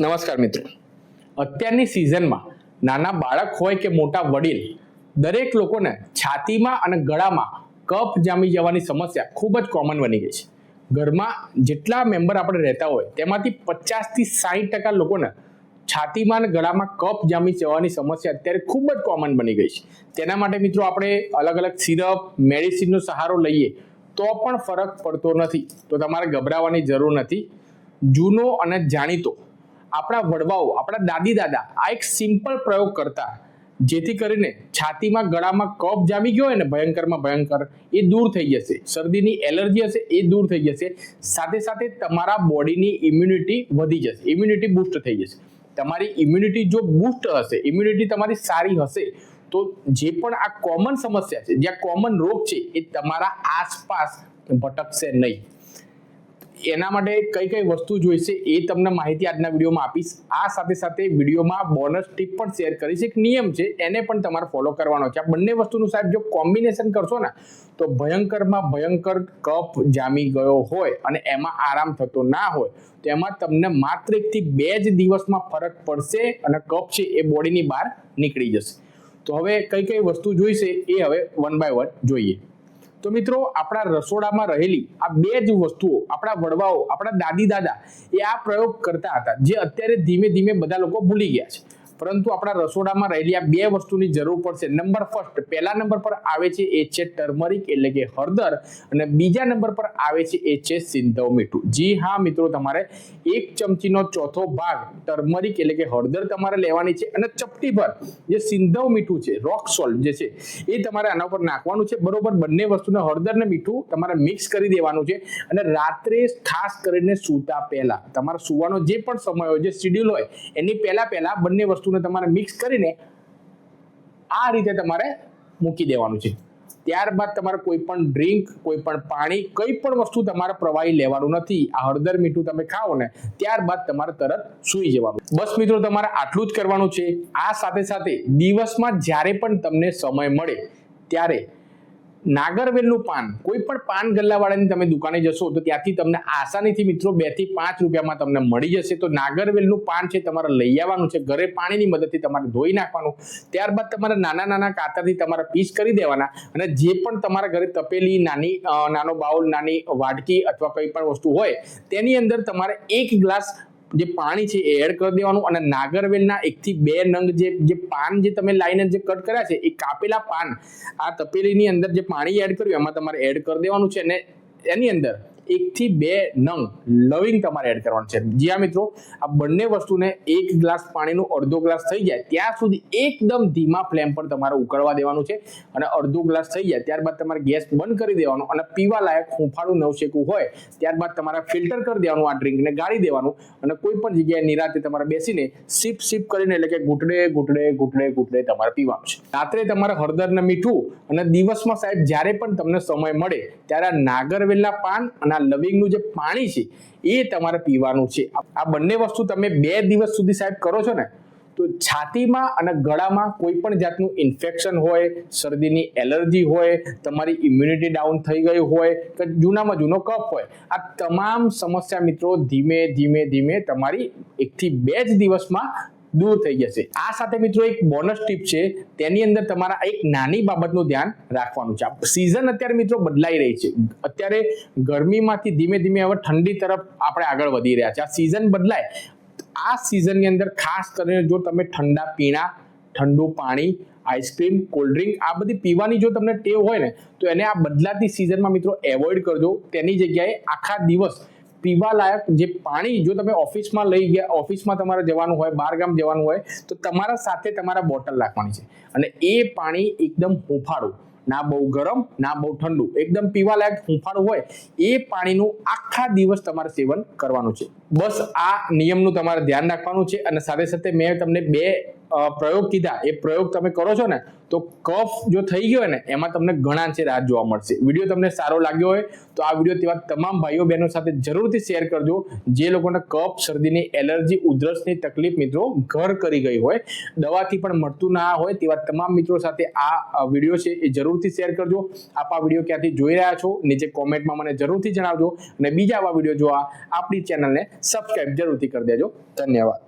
નમસ્કાર મિત્રો. અત્યારની સિઝનમાં નાના બાળક હોય કે મોટા વડીલ, દરેક લોકોને છાતીમાં અને ગળામાં કફ જામી જવાની સમસ્યા ખૂબ જ કોમન બની ગઈ છે. ઘરમાં જેટલા મેમ્બર આપણે રહેતા હોય, તેમાંથી પચાસથી સાહીઠ ટકા લોકોને છાતીમાં અને ગળામાં કફ જામી જવાની સમસ્યા અત્યારે ખૂબ જ કોમન બની ગઈ છે. તેના માટે મિત્રો આપણે અલગ અલગ સિરપ મેડિસિનનો સહારો લઈએ, તો પણ ફરક પડતો નથી. તો તમારે ગભરાવાની જરૂર નથી. જૂનો અને જાણીતો આપણા વડવાઓ, આપણા દાદી દાદા આ એક સિમ્પલ પ્રયોગ કરતા જેથી કરીને છાતીમાં ગળામાં કફ જામી ગયો હોય ને ભયંકરમાં ભયંકર, એ દૂર થઈ જશે. શરદીની એલર્જી હશે, એ દૂર થઈ જશે. સાથે સાથે તમારા બોડીની ઇમ્યુનિટી વધી જશે. ઇમ્યુનિટી બૂસ્ટ થઈ જશે. તમારી ઇમ્યુનિટી જો બૂસ્ટ હશે ઇમ્યુનિટી તમારી સારી હશે, તો જે પણ આ કોમન સમસ્યા છે, જે કોમન રોગ છે, એ તમારા આસપાસ ભટકશે નહીં. એના માટે કઈ કઈ વસ્તુ જોઈશે એ તમને માહિતી આજના વિડીયોમાં આપીશ. આ સાથે સાથે વિડીયોમાં બોનસ ટીપ પણ શેર કરીશ. એક નિયમ છે, એને પણ તમારે ફોલો કરવાનો છે. આ બંને વસ્તુનું સાહેબ જો કોમ્બિનેશન કરશો ને, તો ભયંકરમાં ભયંકર કપ જામી ગયો હોય અને એમાં આરામ થતો ના હોય, તો એમાં તમને માત્ર એકથી બે જ દિવસમાં ફરક પડશે અને કપ છે એ બોડીની બહાર નીકળી જશે. તો હવે કઈ કઈ વસ્તુ જોઈશે એ હવે વન બાય વન જોઈએ. તો મિત્રો, આપણા રસોડામાં રહેલી આ બે જ વસ્તુઓ, આપણા વડવાઓ, આપણા દાદી દાદા એ આ પ્રયોગ કરતા હતા, જે અત્યારે ધીમે ધીમે બધા લોકો ભૂલી ગયા છે. પરંતુ આપણા રસોડામાં રહેલી આ બે વસ્તુની જરૂર પડશે. નંબર ફર્સ્ટ પહેલા નંબર પર આવે છે એ છે ટર્મરિક એટલે કે હળદર અને બીજા નંબર પર આવે છે એ છે સિંધવ મીઠું. જી હા મિત્રો, તમારે એક ચમચીનો ચોથો ભાગ ટર્મરિક એટલે કે હળદર તમારે લેવાની છે અને ચપટી ભર જે સિંધવ મીઠું છે રોક સોલ્ટ જે છે, એ તમારે આના ઉપર નાખવાનું છે. બરોબર, બંને વસ્તુને હળદર ને મીઠું તમારે મિક્સ કરી દેવાનું છે અને રાત્રે ખાસ કરીને સૂતા પહેલા તમારે સુવાનો જે પણ સમય હોય, જે શિડ્યુલ હોય, એની પહેલા પહેલા બંને વસ્તુને તમારે મિક્સ કરીને આ રીતે તમારે મૂકી દેવાનું છે. ત્યારબાદ તમારે કોઈ પણ ડ્રિંક કોઈ પણ પાણી, કઈ પણ વસ્તુ તમારે પ્રવાહી લેવાનું નથી. આ હળદર મીઠું તમે ખાઓ ને, ત્યારબાદ તમારે તરત સૂઈ જવાનું. બસ મિત્રો, તમારે આટલું જ કરવાનું છે. આ સાથે સાથે દિવસમાં જ્યારે પણ તમને સમય મળે, ત્યારે નાગરવેલનું પાન, કોઈ પણ પાન ગલ્લાવાળાની તમે દુકાને જશો તો ત્યાંથી તમને આસાનીથી મિત્રો બેથી પાંચ રૂપિયામાં તમને મળી જશે. તો નાગરવેલનું પાન છે તમારે લઈ આવવાનું છે. ઘરે પાણીની મદદથી તમારે ધોઈ નાખવાનું. ત્યારબાદ તમારે નાના નાના કાતરથી તમારે પીસ કરી દેવાના અને જે પણ તમારા ઘરે તપેલી, નાની નાનો બાઉલ, નાની વાટકી અથવા કંઈ પણ વસ્તુ હોય, તેની અંદર તમારે એક ગ્લાસ જે પાણી છે એ એડ કરી દેવાનું અને નાગરવેલના એકથી બે નંગ જે જે પાન જે તમે લાઈને જે કટ કર્યા છે, એ કાપેલા પાન આ તપેલીની અંદર જે પાણી એડ કર્યું, એમાં તમારે એડ કરી દેવાનું છે અને એની અંદર એકથી બે નંગ લવિંગ તમારે એડ કરવાનું છે. જી હા, મિત્રો, આ બંને વસ્તુને એક ગ્લાસ પાણીનું અડધો ગ્લાસ થઈ જાય, ત્યાં સુધી એકદમ ધીમા ફ્લેમ પર તમારે ઉકળવા દેવાનું છે અને અડધો ગ્લાસ થઈ જાય, ત્યારબાદ તમારે ગેસ બંધ કરી દેવાનો અને પીવા લાયક હુંફાળું નવશેકું હોય, ત્યારબાદ તમારે ફિલ્ટર કરી દેવાનું આ ડ્રિંકને ગાળી દેવાનું અને કોઈ પણ જગ્યાએ નિરાતે તમારે બેસીને સીપ સીપ કરીને એટલે કે ઘૂંટડે ઘૂંટડે ઘૂંટડે ઘૂંટડે તમારે પીવાનું છે. રાત્રે તમારે હળદર ને મીઠું અને દિવસમાં સાહેબ જ્યારે પણ તમને સમય મળે ત્યારે નાગરવેલના પાન અને આ લવિંગનું જે પાણી છે, એ તમારે પીવાનું છે. આ બંને વસ્તુ તમે બે દિવસ સુધી સાહેબ કરો છો ને, તો છાતીમાં અને ગળામાં કોઈ પણ જાતનું ઇન્ફેક્શન હોય, શરદીની એલર્જી હોય, તમારી ઇમ્યુનિટી ડાઉન થઈ ગઈ હોય, કે જૂનામાં જૂનો કફ હોય, આ તમામ સમસ્યા મિત્રો ધીમે ધીમે ધીમે તમારી એકથી બે જ દિવસમાં દૂર થઈ જશે. આ સાથે મિત્રો એક બોનસ ટીપ છે, તેની અંદર તમારા એક નાની બાબતનું ધ્યાન રાખવાનું છે. સિઝન અત્યારે મિત્રો બદલાઈ રહી છે. અત્યારે ગરમીમાંથી ધીમે ધીમે હવે ઠંડી તરફ આપણે આગળ વધી રહ્યા છે. આ સિઝન બદલાય. આ સિઝનની અંદર ખાસ કરીને જો તમે ઠંડા પીણા, ઠંડુ પાણી આઈસ્ક્રીમ કોલ્ડ્રિંક આ બધી પીવાની જો તમને ટેવ હોય ને, તો એને આ બદલાતી સિઝનમાં મિત્રો એવોઇડ કરજો. તેની જગ્યાએ આખા દિવસ પીવા લાયક જે પાણી જો તમે ઓફિસમાં લઈ ગયા, ઓફિસમાં તમારે જવાનું હોય બહાર ગામ જવાનું હોય, તો તમારા સાથે તમારા બોટલ રાખવાની છે. અને એ પાણી એકદમ હુંફાળું, ના બહુ ગરમ, ના બહુ ઠંડુ, એકદમ પીવા લાયક હુંફાળું હોય, એ પાણીનું આખા દિવસ તમારે સેવન કરવાનું છે. બસ આ નિયમનું તમારે ધ્યાન રાખવાનું છે અને સાથે સાથે મેં તમને બે પ્રયોગ કીધા. એ પ્રયોગ તમે કરો છો ને, તો કફ જો થઈ ગયો ને, એમાં તમને ઘણા છે રાહત જોવા મળશે. વીડિયો તમને સારો લાગ્યો હોય, તો આ વીડિયો તેવા તમામ ભાઈઓ બહેનો સાથે જરૂરથી શેર કરજો, જે લોકોને કફ, શરદીની એલર્જી, ઉધરસની તકલીફ મિત્રો ઘર કરી ગઈ હોય, દવાથી પણ મળતું ના હોય, તેવા તમામ મિત્રો સાથે આ વીડિયો છે એ જરૂરથી શેર કરજો. આપ આ વીડિયો ક્યાંથી જોઈ રહ્યા છો, નીચે કોમેન્ટમાં મને જરૂરથી જણાવજો. અને બીજા આવા વીડિયો જોવા આપણી ચેનલને સબસ્ક્રાઈબ જરૂરથી કરી દેજો. ધન્યવાદ.